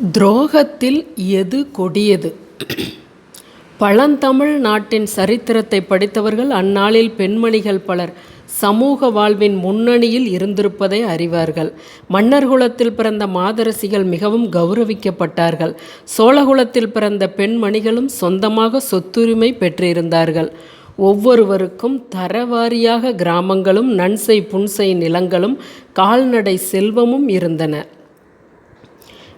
துரோகத்தில் எது கொடியது? பழந்தமிழ் நாட்டின் சரித்திரத்தை படித்தவர்கள் அந்நாளில் பெண்மணிகள் பலர் சமூக வாழ்வின் முன்னணியில் இருந்திருப்பதை அறிவார்கள். மன்னர்குலத்தில் பிறந்த மாதரசிகள் மிகவும் கௌரவிக்கப்பட்டார்கள். சோழகுலத்தில் பிறந்த பெண்மணிகளும் சொந்தமாக சொத்துரிமை பெற்றிருந்தார்கள். ஒவ்வொருவருக்கும் தரவாரியாக கிராமங்களும் நன்சை புன்சை நிலங்களும் கால்நடை செல்வமும் இருந்தன.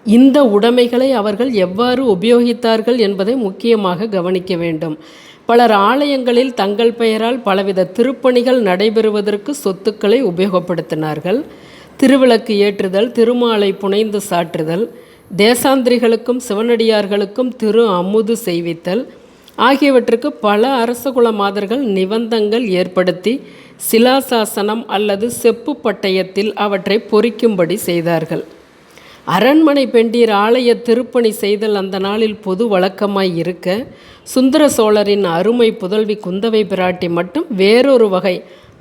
இந்த உடைமைகளை அவர்கள் எவ்வாறு உபயோகித்தார்கள் என்பதை முக்கியமாக கவனிக்க வேண்டும். பலர் ஆலயங்களில் தங்கள் பெயரால் பலவித திருப்பணிகள் நடைபெறுவதற்கு சொத்துக்களை உபயோகப்படுத்தினார்கள். திருவிளக்கு ஏற்றுதல் திருமாலை புனைந்து சாற்றுதல் தேசாந்திரிகளுக்கும் சிவனடியார்களுக்கும் திரு அமுது செய்வித்தல் ஆகியவற்றுக்கு பல அரசகுல மாதர்கள் நிபந்தங்கள் ஏற்படுத்தி சிலாசாசனம் அல்லது செப்பு பட்டயத்தில் அவற்றை பொறிக்கும்படி செய்தார்கள். அரண்மனை பெண்டீர் ஆலய திருப்பணி செய்தல் அந்த நாளில் பொது வழக்கமாய் இருக்க சுந்தர சோழரின் அருமை புதல்வி குந்தவை பிராட்டி மட்டும் வேறொரு வகை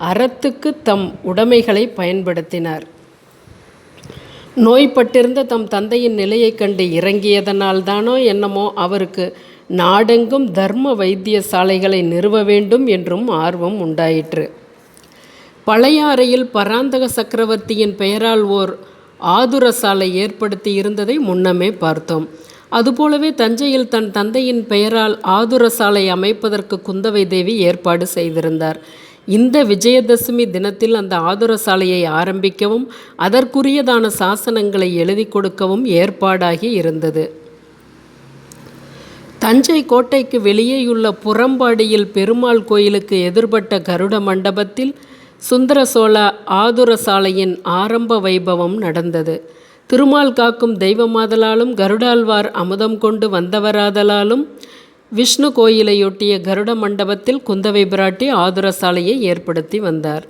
அறத்துக்கு தம் உடைமைகளை பயன்படுத்தினார். நோய்பட்டிருந்த தம் தந்தையின் நிலையைக் கண்டு இறங்கியதனால்தானோ என்னமோ அவருக்கு நாடெங்கும் தர்ம வைத்தியசாலைகளை நிறுவ வேண்டும் என்றும் ஆர்வம் உண்டாயிற்று. பழையாறையில் பராந்தக சக்கரவர்த்தியின் பெயரால் ஓர் ஆதுர சாலை ஏற்படுத்தி இருந்ததை முன்னமே பார்த்தோம். அதுபோலவே தஞ்சையில் தன் தந்தையின் பெயரால் ஆதுர சாலை அமைப்பதற்கு குந்தவை தேவி ஏற்பாடு செய்திருந்தார். இந்த விஜயதசமி தினத்தில் அந்த ஆதுர சாலையை ஆரம்பிக்கவும் அதற்குரியதான சாசனங்களை எழுதி கொடுக்கவும் ஏற்பாடாகி இருந்தது. தஞ்சை கோட்டைக்கு வெளியேயுள்ள புறம்பாடியில் பெருமாள் கோயிலுக்கு எதிர்பட்ட கருட மண்டபத்தில் சுந்தர சோழ ஆதுர சாலையின் ஆரம்ப வைபவம் நடந்தது. திருமால் காக்கும் தெய்வமாதலாலும் கருடாழ்வார் அமுதம் கொண்டு வந்தவராதலாலும் விஷ்ணு கோயிலையொட்டிய கருட மண்டபத்தில் குந்தவை பிராட்டி ஆதுர சாலையை ஏற்படுத்தி வந்தார்.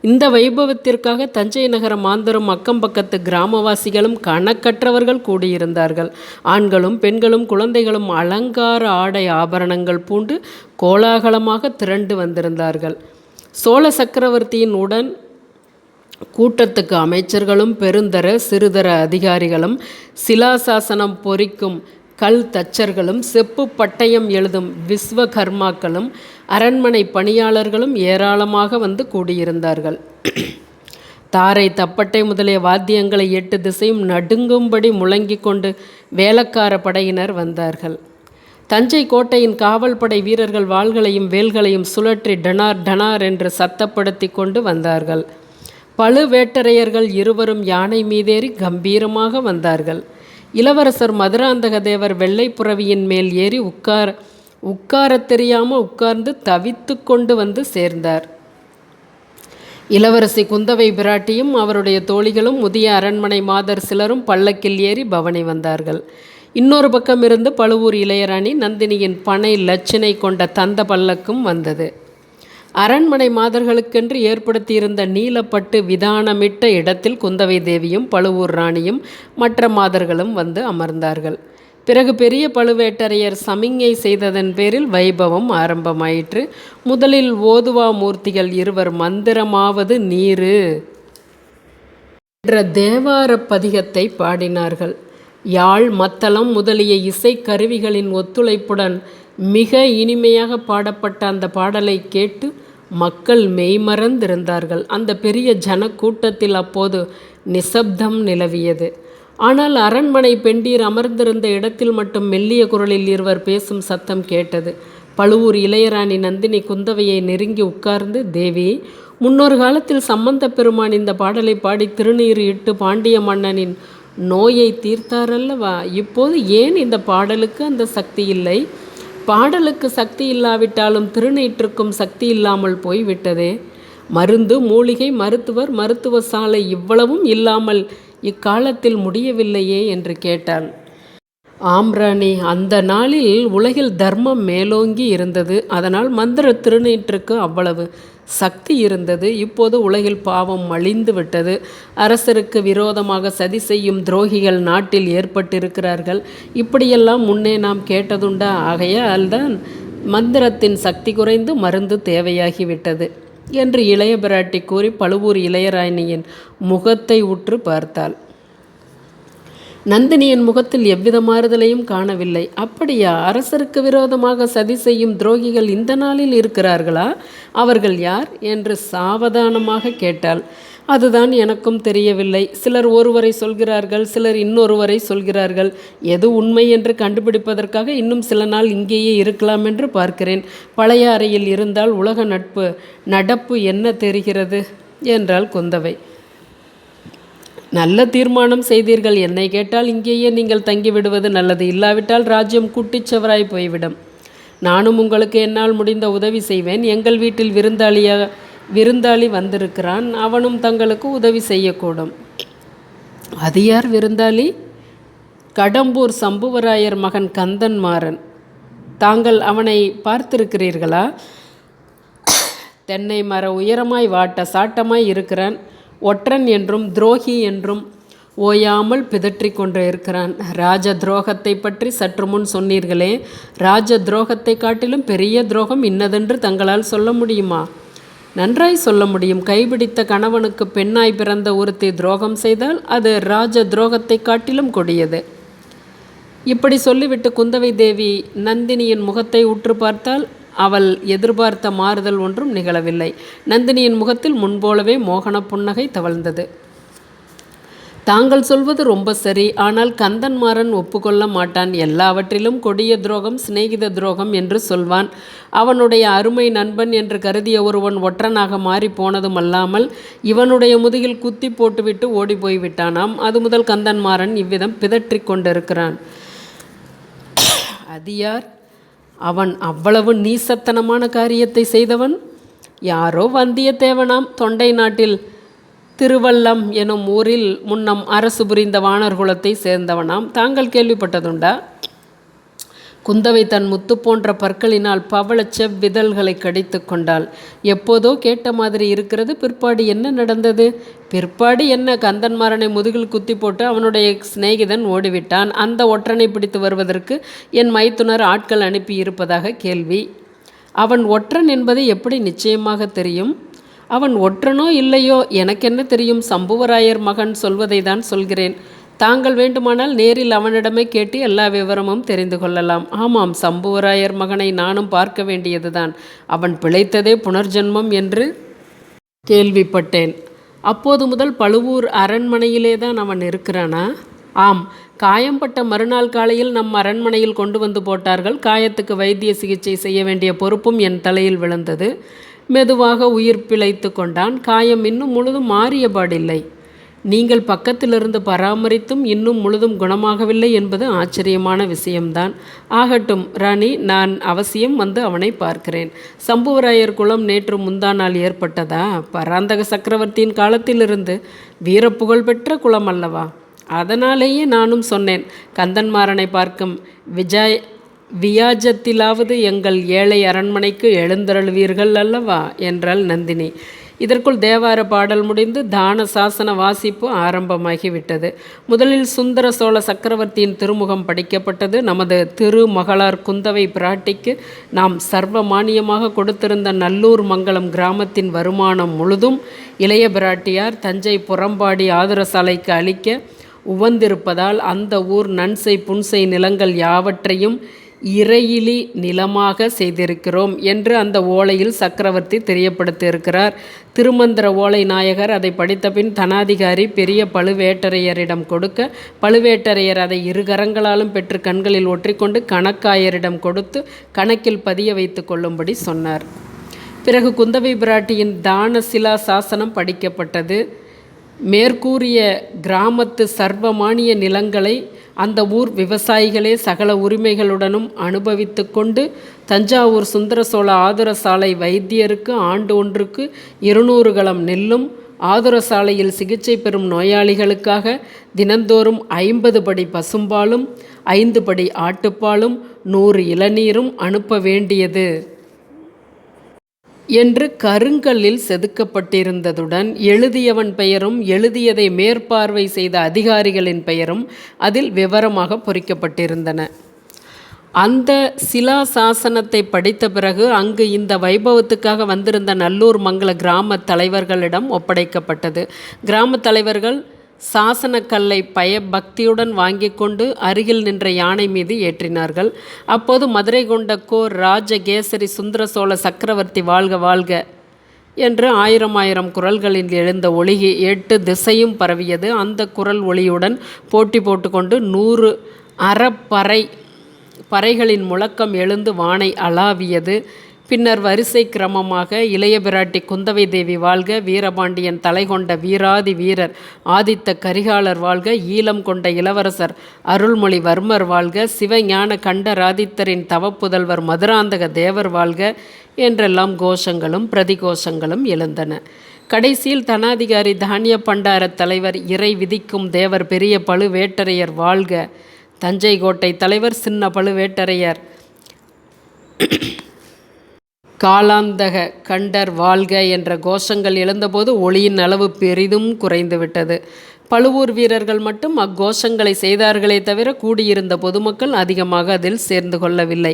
இந்த வைபவத்திற்காக தஞ்சை நகர மாந்தரும் அக்கம் பக்கத்து கிராமவாசிகளும் கணக்கற்றவர்கள் கூடியிருந்தார்கள். ஆண்களும் பெண்களும் குழந்தைகளும் அலங்கார ஆடை ஆபரணங்கள் பூண்டு கோலாகலமாக திரண்டு வந்திருந்தார்கள். சோழ சக்கரவர்த்தியின் உடன் கூட்டத்துக்கு அமைச்சர்களும் பெருந்தர சிறுதர அதிகாரிகளும் சிலாசாசனம் பொறிக்கும் கல் தச்சர்களும் செப்பு பட்டயம் எழுதும் விஸ்வகர்மாக்களும் அரண்மனை பணியாளர்களும் ஏராளமாக வந்து கூடியிருந்தார்கள். தாரை தப்பட்டை முதலிய வாத்தியங்களை எட்டு திசையும் நடுங்கும்படி முழங்கிக் கொண்டு வேலக்கார படையினர் வந்தார்கள். தஞ்சை கோட்டையின் காவல்படை வீரர்கள் வாள்களையும் வேல்களையும் சுழற்றி டனார் டனார் என்று சத்தப்படுத்தி கொண்டு வந்தார்கள். பழுவேட்டரையர்கள் இருவரும் யானை மீதேறி கம்பீரமாக வந்தார்கள். இளவரசர் மதுராந்தக தேவர் வெள்ளைப்புறவியின் மேல் ஏறி உட்கார உட்காரத் தெரியாமல் உட்கார்ந்து தவித்து கொண்டு வந்து சேர்ந்தார். இளவரசி குந்தவை பிராட்டியும் அவருடைய தோழிகளும் முதிய அரண்மனை மாதர் சிலரும் பல்லக்கில் ஏறி பவனி வந்தார்கள். இன்னொரு பக்கம் இருந்து பழுவூர் இளையராணி நந்தினியின் பனை லட்சணை கொண்ட தந்த பல்லக்கும் வந்தது. அரண்மனை மாதர்களுக்கென்று ஏற்படுத்தியிருந்த நீலப்பட்டு விதானமிட்ட இடத்தில் குந்தவை தேவியும் பழுவூர் ராணியும் மற்ற மாதர்களும் வந்து அமர்ந்தார்கள். பிறகு பெரிய பழுவேட்டரையர் சமிஞ்ஞை செய்ததன் பேரில் வைபவம் ஆரம்பமாயிற்று. முதலில் ஓதுவா மூர்த்திகள் இருவர் மந்திரமாவது நீரு என்ற தேவார பதிகத்தை பாடினார்கள். யாழ் மத்தளம் முதலிய இசை கருவிகளின் ஒத்துழைப்புடன் மிக இனிமையாக பாடப்பட்ட அந்த பாடலை கேட்டு மக்கள் மெய்மறந்திருந்தார்கள். அந்த பெரிய ஜன கூட்டத்தில் அப்போது நிசப்தம் நிலவியது. ஆனால் அரண்மனை பெண்டீர் அமர்ந்திருந்த இடத்தில் மட்டும் மெல்லிய குரலில் இருவர் பேசும் சத்தம் கேட்டது. பழுவூர் இளையராணி நந்தினி குந்தவையை நெருங்கி உட்கார்ந்து தேவி முன்னொரு காலத்தில் சம்பந்த பெருமான் இந்த பாடலை பாடி திருநீர் இட்டு பாண்டிய மன்னனின் நோயை தீர்த்தாரல்லவா? இப்போது ஏன் இந்த பாடலுக்கு அந்த சக்தி இல்லை? பாடலுக்கு சக்தி இல்லாவிட்டாலும் திருநீற்றுக்கும் சக்தி இல்லாமல் போய்விட்டதே. மருந்து மூலிகை மருத்துவர் மருத்துவ சாலை இவ்வளவும் இல்லாமல் இக்காலத்தில் முடியவில்லையே என்று கேட்டாள் ஆம்ராணி அந்த நாளில் உலகில் தர்மம் மேலோங்கி இருந்தது. அதனால் மந்திர திருநீற்றுக்கு அவ்வளவு. சக்தி இருந்தது. இப்போது உலகில் பாவம் மலிந்து விட்டது. அரசருக்கு விரோதமாக சதி செய்யும் துரோகிகள் நாட்டில் ஏற்பட்டிருக்கிறார்கள். இப்படியெல்லாம் முன்னே நாம் கேட்டதுண்டா? ஆகையால் தான் மந்திரத்தின் சக்தி குறைந்து மருந்து தேவையாகிவிட்டது என்று இளைய பிராட்டி கூறி பழுவூர் இளையராணியின் முகத்தை உற்று பார்த்தாள். நந்தினியின் முகத்தில் எவ்வித மாறுதலையும் காணவில்லை. அப்படியா? அரசருக்கு விரோதமாக சதி செய்யும் துரோகிகள் இந்த நாளில் இருக்கிறார்களா? அவர்கள் யார்? என்று சாவதானமாக கேட்டாள். அதுதான் எனக்கும் தெரியவில்லை. சிலர் ஒருவரை சொல்கிறார்கள் சிலர் இன்னொருவரை சொல்கிறார்கள். எது உண்மை என்று கண்டுபிடிப்பதற்காக இன்னும் சில நாள் இங்கேயே இருக்கலாம் என்று பார்க்கிறேன். பழைய அறையில் இருந்தால் உலக நட்பு நடப்பு என்ன தெரிகிறது? என்றாள் குந்தவை. நல்ல தீர்மானம் செய்தீர்கள். என்னை கேட்டால் இங்கேயே நீங்கள் தங்கிவிடுவது நல்லது. இல்லாவிட்டால் ராஜ்யம் குட்டிச்சவராய் போய்விடும். நானும் உங்களுக்கு என்னால் முடிந்த உதவி செய்வேன். எங்கள் வீட்டில் விருந்தாளியாக விருந்தாளி வந்திருக்கிறான். அவனும் தங்களுக்கு உதவி செய்யக்கூடும். அது யார் விருந்தாளி? கடம்பூர் சம்புவராயர் மகன் கந்தன்மாறன் தாங்கள் அவனை பார்த்திருக்கிறீர்களா? தென்னை மர உயரமாய் வாட்ட சாட்டமாய் இருக்கிறான். ஒற்றன் என்றும் துரோகி என்றும் ஓயாமல் பிதற்றிக் கொண்டு இருக்கிறான். ராஜ துரோகத்தை பற்றி சற்று முன் சொன்னீர்களே ராஜ துரோகத்தை காட்டிலும் பெரிய துரோகம் இன்னதென்று தங்களால் சொல்ல முடியுமா? நன்றாய் சொல்ல முடியும். கைபிடித்த கணவனுக்கு பெண்ணாய் பிறந்த ஒருத்தி துரோகம் செய்தால் அது ராஜ துரோகத்தை காட்டிலும் கொடியது. இப்படி சொல்லிவிட்டு குந்தவை தேவி நந்தினியின் முகத்தை உற்று பார்த்தால் அவள் எதிர்பார்த்த மாறுதல் ஒன்றும் நிகழவில்லை. நந்தினியின் முகத்தில் முன்போலவே மோகன புன்னகை தவழ்ந்தது. தாங்கள் சொல்வது ரொம்ப சரி. ஆனால் கந்தன்மாறன் ஒப்புக்கொள்ள மாட்டான். எல்லாவற்றிலும் கொடிய துரோகம் சிநேகித துரோகம் என்று சொல்வான். அவனுடைய அருமை நண்பன் என்று கருதிய ஒருவன் ஒற்றனாக மாறி போனதும் அல்லாமல் இவனுடைய முதுகில் குத்தி போட்டுவிட்டு ஓடி போய்விட்டானாம் அது முதல் கந்தன்மாறன் இவ்விதம் பிதற்றிக் கொண்டிருக்கிறான். அது யார்? அவன் அவ்வளவு நீசத்தனமான காரியத்தை செய்தவன்? யாரோ வந்தியத்தேவனாம் தொண்டை நாட்டில் திருவல்லம் எனும் ஊரில் முன்னம் அரசு புரிந்த வானர்குலத்தை சேர்ந்தவனாம். தாங்கள் கேள்விப்பட்டதுண்டா? குந்தவை தன் முத்து போன்ற பற்களினால் பவள செவ்விதழ்களை கடித்து கொண்டாள். எப்போதோ கேட்ட மாதிரி இருக்கிறது பிற்பாடு என்ன நடந்தது? பிற்பாடு என்ன? கந்தன்மாறனை முதுகில் குத்தி போட்டு அவனுடைய சிநேகிதன் ஓடிவிட்டான். அந்த ஒற்றனை பிடித்து வருவதற்கு என் மைத்துனர் ஆட்கள் அனுப்பி இருப்பதாக கேள்வி. அவன் ஒற்றன் என்பது எப்படி நிச்சயமாக தெரியும்? அவன் ஒற்றனோ இல்லையோ? எனக்கென்ன தெரியும் சம்புவராயர் மகன் சொல்வதை தான் சொல்கிறேன். தாங்கள் வேண்டுமானால் நேரில் அவனிடமே கேட்டு எல்லா விவரமும் தெரிந்து கொள்ளலாம். ஆமாம் சம்புவராயர் மகனை நானும் பார்க்க வேண்டியதுதான். அவன் பிழைத்ததே புனர்ஜென்மம் என்று கேள்விப்பட்டேன். அப்போது முதல் பழுவூர் அரண்மனையிலே தான் அவன் இருக்கிறானா? ஆம் காயம்பட்ட மறுநாள் காலையில் நம் அரண்மனையில் கொண்டு வந்து போட்டார்கள். காயத்துக்கு வைத்திய சிகிச்சை செய்ய வேண்டிய பொறுப்பும் என் தலையில் விழுந்தது. மெதுவாக உயிர் பிழைத்து கொண்டான். காயம் இன்னும் முழுதும் மாறியபாடில்லை நீங்கள் பக்கத்திலிருந்து பராமரித்தும் இன்னும் முழுதும் குணமாகவில்லை என்பது ஆச்சரியமான விஷயம்தான். ஆகட்டும் ராணி நான் அவசியம் வந்து அவனை பார்க்கிறேன். சம்புவராயர் குளம் நேற்று முந்தா நாள் ஏற்பட்டதா? பராந்தக சக்கரவர்த்தியின் காலத்திலிருந்து வீரப்புகழ் பெற்ற குளம் அல்லவா? அதனாலேயே நானும் சொன்னேன் கந்தன்மாறனை பார்க்கும் விஜய் வியாஜத்திலாவது எங்கள் ஏழை அரண்மனைக்கு எழுந்தருள்வீர்கள் அல்லவா? என்றாள் நந்தினி. இதற்குள் தேவார பாடல் முடிந்து தான சாசன வாசிப்பு ஆரம்பமாகிவிட்டது. முதலில் சுந்தர சோழ சக்கரவர்த்தியின் திருமுகம் படிக்கப்பட்டது. நமது திருமகளார் குந்தவை பிராட்டிக்கு நாம் சர்வ மானியமாக கொடுத்திருந்த நல்லூர் மங்கலம் கிராமத்தின் வருமானம் முழுதும் இளைய பிராட்டியார் தஞ்சை புறம்பாடி ஆதரசாலைக்கு அளிக்க உவந்திருப்பதால் அந்த ஊர் நன்சை புன்சை நிலங்கள் யாவற்றையும் இறையிலி நிலமாக செய்திருக்கிறோம் என்று அந்த ஓலையில் சக்கரவர்த்தி தெரியப்படுத்தியிருக்கிறார். திருமந்திர ஓலை நாயகர் அதை படித்தபின் தனாதிகாரி பெரிய பழுவேட்டரையரிடம் கொடுக்க பழுவேட்டரையர் அதை இரு கரங்களாலும் பெற்று கண்களில் ஒற்றிக்கொண்டு கணக்காயரிடம் கொடுத்து கணக்கில் பதிய வைத்து கொள்ளும்படி சொன்னார். பிறகு குந்தவை பிராட்டியின் தானசிலா சாசனம் படிக்கப்பட்டது. மேற்கூறிய கிராமத்து சர்வமானிய நிலங்களை அந்த ஊர் விவசாயிகளே சகல உரிமைகளுடனும் அனுபவித்து கொண்டு தஞ்சாவூர் சுந்தர சோழ ஆதுர சாலை வைத்தியருக்கு ஆண்டு ஒன்றுக்கு இருநூறு களம் நெல்லும் ஆதுர சாலையில் சிகிச்சை பெறும் நோயாளிகளுக்காக தினந்தோறும் ஐம்பது படி பசும்பாலும் ஐந்து படி ஆட்டுப்பாலும் நூறு இளநீரும் அனுப்ப வேண்டியது. என்று கருங்கல்லில் செதுக்கப்பட்டிருந்ததுடன் எழுதியவன் பெயரும் எழுதியதை மேற்பார்வை செய்த அதிகாரிகளின் பெயரும் அதில் விவரமாக பொறிக்கப்பட்டிருந்தன. அந்த சிலா சாசனத்தை படித்த பிறகு அங்கு இந்த வைபவத்துக்காக வந்திருந்த நல்லூர் மங்கள கிராம தலைவர்களிடம் ஒப்படைக்கப்பட்டது. கிராம தலைவர்கள் சாசனக்கல்லை பயபக்தியுடன் வாங்கி கொண்டு அருகில் நின்ற யானை மீது ஏற்றினார்கள். அப்போது மதுரை கொண்ட கோ ராஜகேசரி சுந்தர சோழ சக்கரவர்த்தி வாழ்க வாழ்க என்று ஆயிரம் ஆயிரம் குரல்களில் எழுந்த ஒளி எட்டு திசையும் பரவியது. அந்த குரல் ஒளியுடன் போட்டி போட்டுக்கொண்டு நூறு அறப்பறை பறைகளின் முழக்கம் எழுந்து வானை அளாவியது. பின்னர் வரிசை கிரமமாக இளைய பிராட்டி குந்தவை தேவி வாழ்க வீரபாண்டியன் தலை கொண்ட வீராதி வீரர் ஆதித்த கரிகாலர் வாழ்க ஈழம் கொண்ட இளவரசர் அருள்மொழிவர்மர் வாழ்க சிவஞான கண்டராதித்தரின் தவப்புதல்வர் மதுராந்தக தேவர் வாழ்க என்றெல்லாம் கோஷங்களும் பிரதிகோஷங்களும் எழுந்தன. கடைசியில் தனாதிகாரி தானிய பண்டார தலைவர் இறை விதிக்கும் தேவர் பெரிய பழுவேட்டரையர் வாழ்க. தஞ்சை கோட்டை தலைவர் சின்ன பழுவேட்டரையர். காலாந்தக கண்டர் வாழ்க என்ற கோஷங்கள் எழுந்தபோது ஒளியின் அளவு பெரிதும் குறைந்துவிட்டது. பழுவூர் வீரர்கள் மட்டும் அக்கோஷங்களை செய்தார்களே தவிர கூடியிருந்த பொதுமக்கள் அதிகமாக அதில் சேர்ந்து கொள்ளவில்லை.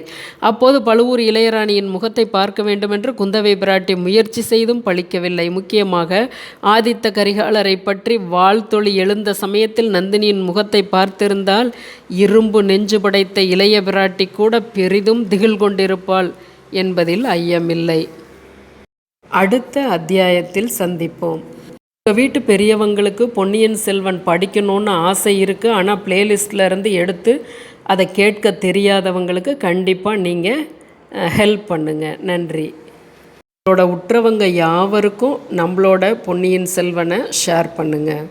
அப்போது பழுவூர் இளையராணியின் முகத்தை பார்க்க வேண்டுமென்று குந்தவை பிராட்டி முயற்சி செய்தும் பழிக்கவில்லை. முக்கியமாக ஆதித்த கரிகாலரை பற்றி வாழ்த்தொளி எழுந்த சமயத்தில் நந்தினியின் முகத்தை பார்த்திருந்தால் இரும்பு நெஞ்சு படைத்த இளைய பிராட்டி கூட பெரிதும் திகில் கொண்டிருப்பாள். என்பதில் ஐயமில்லை. அடுத்த அத்தியாயத்தில் சந்திப்போம். உங்கள் வீட்டு பெரியவங்களுக்கு பொன்னியின் செல்வன் படிக்கணும்னு ஆசை இருக்குது ஆனால் பிளேலிஸ்ட்லேருந்து எடுத்து அதை கேட்க தெரியாதவங்களுக்கு கண்டிப்பாக நீங்கள் ஹெல்ப் பண்ணுங்கள் நன்றி. நம்மளோட உற்றவங்க யாவருக்கும் நம்மளோட பொன்னியின் செல்வனை ஷேர் பண்ணுங்கள்